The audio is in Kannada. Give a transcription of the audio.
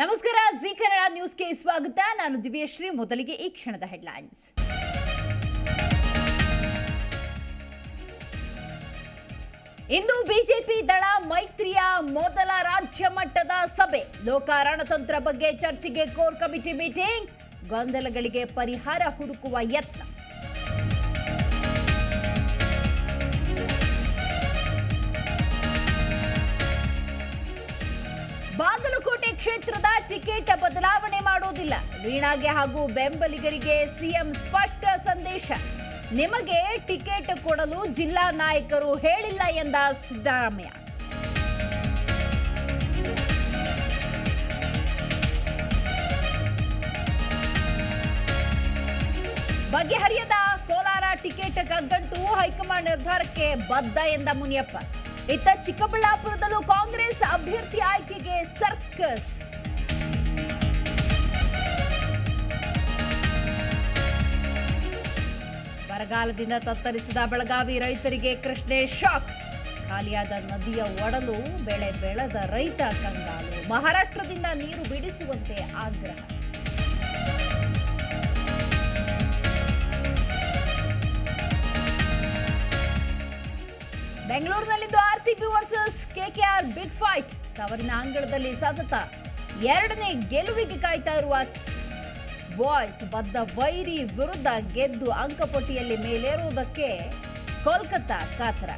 ನಮಸ್ಕಾರ, ಜಿ ಕನ್ನಡ ನ್ಯೂಸ್ಗೆ ಸ್ವಾಗತ. ನಾನು ದಿವ್ಯಶ್ರೀ, ಮೊದಲಿಗೆ ಈ ಕ್ಷಣದ ಹೆಡ್ಲೈನ್ಸ್. ಇಂದು ಬಿಜೆಪಿ ದಳ ಮೈತ್ರಿಯ ಮೊದಲ ರಾಜ್ಯ ಮಟ್ಟದ ಸಭೆ. ಲೋಕ ರಣತಂತ್ರ ಬಗ್ಗೆ ಚರ್ಚೆಗೆ ಕೋರ್ ಕಮಿಟಿ ಮೀಟಿಂಗ್. ಗೊಂದಲಗಳಿಗೆ ಪರಿಹಾರ ಹುಡುಕುವ ಯತ್ನ. ಕ್ಷೇತ್ರದ ಟಿಕೆಟ್ ಬದಲಾವಣೆ ಮಾಡೋದಿಲ್ಲ ವೀಣಾಗೆ ಹಾಗೂ ಬೆಂಬಲಿಗರಿಗೆ ಸಿಎಂ ಸ್ಪಷ್ಟ ಸಂದೇಶ. ನಿಮಗೆ ಟಿಕೆಟ್ ಕೊಡಲು ಜಿಲ್ಲಾ ನಾಯಕರು ಹೇಳಿಲ್ಲ ಎಂದ ಸಿದ್ದರಾಮಯ್ಯ. ಬಗೆಹರಿಯದ ಕೋಲಾರ ಟಿಕೆಟ್ ಕಗ್ಗಂಟು ಹೈಕಮಾಂಡ್ ನಿರ್ಧಾರಕ್ಕೆ ಬದ್ಧ ಎಂದ ಮುನಿಯಪ್ಪ. ಇತ್ತ ಚಿಕ್ಕಬಳ್ಳಾಪುರದಲ್ಲೂ ಕಾಂಗ್ರೆಸ್ ಅಭ್ಯರ್ಥಿ ಸರ್ಕಸ್ ಬರಗಾಲದಿಂದ ತತ್ತರಿಸಿದ ಬೆಳಗಾವಿ ರೈತರಿಗೆ ಕೃಷ್ಣೆ ಶಾಕ್. ಖಾಲಿಯಾದ ನದಿಯ ಒಡಲು ಬೆಳೆ ಬೆಳೆದ ರೈತ ಕಂಗಾಲು. ಮಹಾರಾಷ್ಟ್ರದಿಂದ ನೀರು ಬಿಡಿಸುವಂತೆ ಆಗ್ರಹ. ಬೆಂಗಳೂರಿನಲ್ಲಿಂದು RCB versus KKR big fight. ತವರಿನ ಅಂಗಳದಲ್ಲಿ ಸತತ ಎರಡನೇ ಗೆಲುವಿಗೆ ಕಾಯ್ತಾ ಇರುವ ಬಾಯ್ಸ್ ಬದ್ಧ ವೈರಿ ವಿರುದ್ಧ ಗೆದ್ದು ಅಂಕಪಟ್ಟಿಯಲ್ಲಿ ಮೇಲೇರುವುದಕ್ಕೆ ಕೋಲ್ಕತ್ತಾ ಕಾತರ.